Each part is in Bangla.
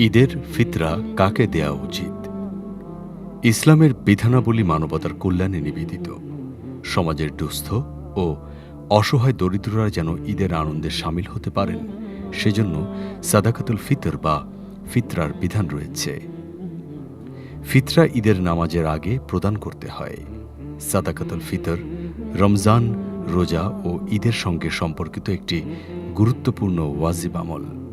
ঈদের ফিতরা কাকে দেয়া উচিত? ইসলামের বিধানাবলী মানবতার কল্যাণে নিবেদিত। সমাজের দুস্থ ও অসহায় দরিদ্ররা যেন ঈদের আনন্দে সামিল হতে পারেন, সেজন্য সাদাকাতুল ফিতর বা ফিতরার বিধান রয়েছে। ফিতরা ঈদের নামাজের আগে প্রদান করতে হয়। সাদাকাতুল ফিতর, রমজান, রোজা ও ঈদের সঙ্গে সম্পর্কিত একটি গুরুত্বপূর্ণ ওয়াজিব আমল।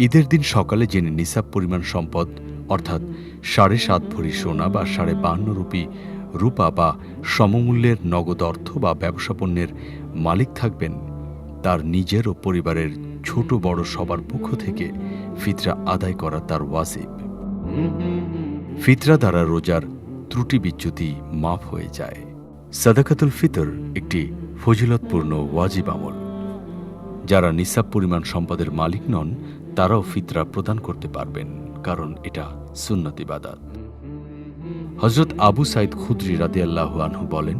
ঈদের দিন সকালে জেনে নিসাব পরিমাণ সম্পদ, অর্থাৎ সাড়ে সাত ভরি সোনা বা সাড়ে বান্ন রুপি, রূপা বা সমমূল্যের নগদ অর্থ বা ব্যবসা পণ্যের মালিক থাকবেন। তার নিজের ও পরিবারের ছোট বড় সবার পক্ষ থেকে ফিতরা আদায় করা তার ওয়াজিব। ফিতরা দ্বারা রোজার ত্রুটি বিচ্যুতি মাফ হয়ে যায়। সাদাকাতুল ফিতর একটি ফজিলতপূর্ণ ওয়াজিব আমল। যারা নিসাব পরিমাণ সম্পদের মালিক নন তারাও ফিতরা প্রদান করতে পারবেন, কারণ এটা সুন্নত ইবাদাত হজরত আবু সাইদ খুদ্রি রাদি আল্লাহ আনহু বলেন,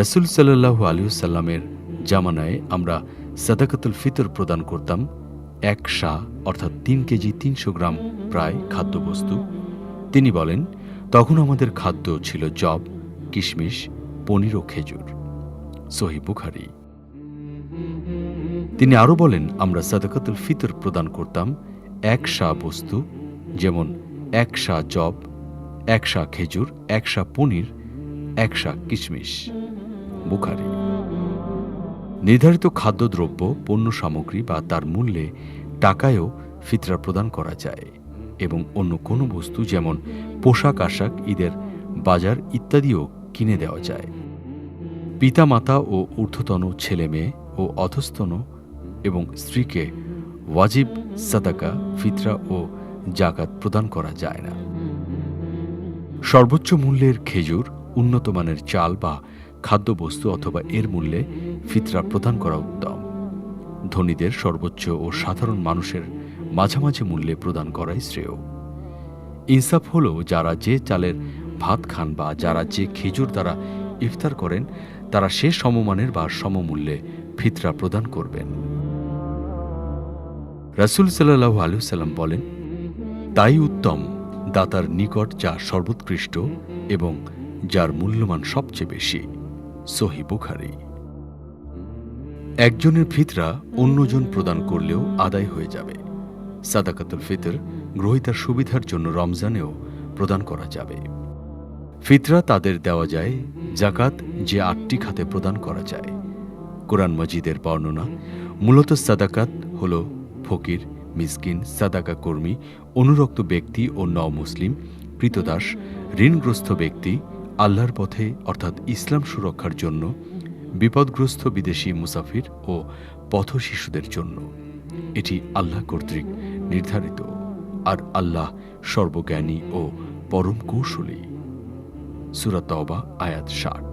রসুল সাল্লাহ আলিউসাল্লামের জামানায় আমরা সাদাকাতুল ফিতর প্রদান করতাম এক শাহ অর্থাৎ তিন কেজি তিনশো গ্রাম প্রায় খাদ্যবস্তু। তিনি বলেন, তখন আমাদের খাদ্য ছিল জব কিশমিশ, পনির ও খেজুর। সহি বুখারি। তিনি আরও বলেন, আমরা সাদাকাতুল ফিতর প্রদান করতাম এক শা বস্তু, যেমন এক শা জব এক শা খেজুর, এক শা পনির, এক শা কিশমিশ। বুখারি। নির্ধারিত খাদ্যদ্রব্য, পণ্য সামগ্রী বা তার মূল্যে টাকায়ও ফিতরা প্রদান করা যায় এবং অন্য কোনো বস্তু যেমন পোশাক আশাক, ঈদের বাজার ইত্যাদিও কিনে দেওয়া যায়। পিতামাতা ও ঊর্ধ্বতন ছেলে মেয়ে ও অধস্তন এবং স্ত্রীকে ওয়াজিব, সাদাকা, ফিতরা ও জাকাত প্রদান করা যায় না। সর্বোচ্চ মূল্যের খেজুর, উন্নত মানের চাল বা খাদ্যবস্তু অথবা এর মূল্যে ফিতরা প্রদান করা উত্তম। ধনীদের সর্বোচ্চ ও সাধারণ মানুষের মাঝামাঝি মূল্যে প্রদান করাই শ্রেয়। ইনসাফ হল যারা যে চালের ভাত খান বা যারা যে খেজুর দ্বারা ইফতার করেন, তারা সে সমমানের বা সমমূল্যে ফিতরা প্রদান করবেন। রাসুল সাল্লাহ আলুসাল্লাম বলেন, তাই উত্তম, দাতার নিকট যা সর্বোৎকৃষ্ট এবং যার মূল্যমান সবচেয়ে বেশি, সহি বুখারি। একজনের ফিতরা অন্যজন প্রদান করলেও আদায় হয়ে যাবে। সাদাকাতুল ফিতর গ্রহিতার সুবিধার জন্য রমজানেও প্রদান করা যাবে। ফিতরা তাদের দেওয়া যায় জাকাত যে আটটি খাতে প্রদান করা যায়। কোরআন মজিদের বর্ণনা, মূলত সাদাকাত হল ফকির, মিসকিন, সাদাকা কর্মী, অনুরক্ত ব্যক্তি ও ন মুসলিম কৃতদাস ঋণগ্রস্ত ব্যক্তি, আল্লাহর পথে অর্থাৎ ইসলাম সুরক্ষার জন্য, বিপদগ্রস্ত বিদেশি মুসাফির ও পথ শিশুদের জন্য। এটি আল্লাহ কর্তৃক নির্ধারিত, আর আল্লাহ সর্বজ্ঞানী ও পরম কৌশলী। সুরাতবা আয়াত ষাট।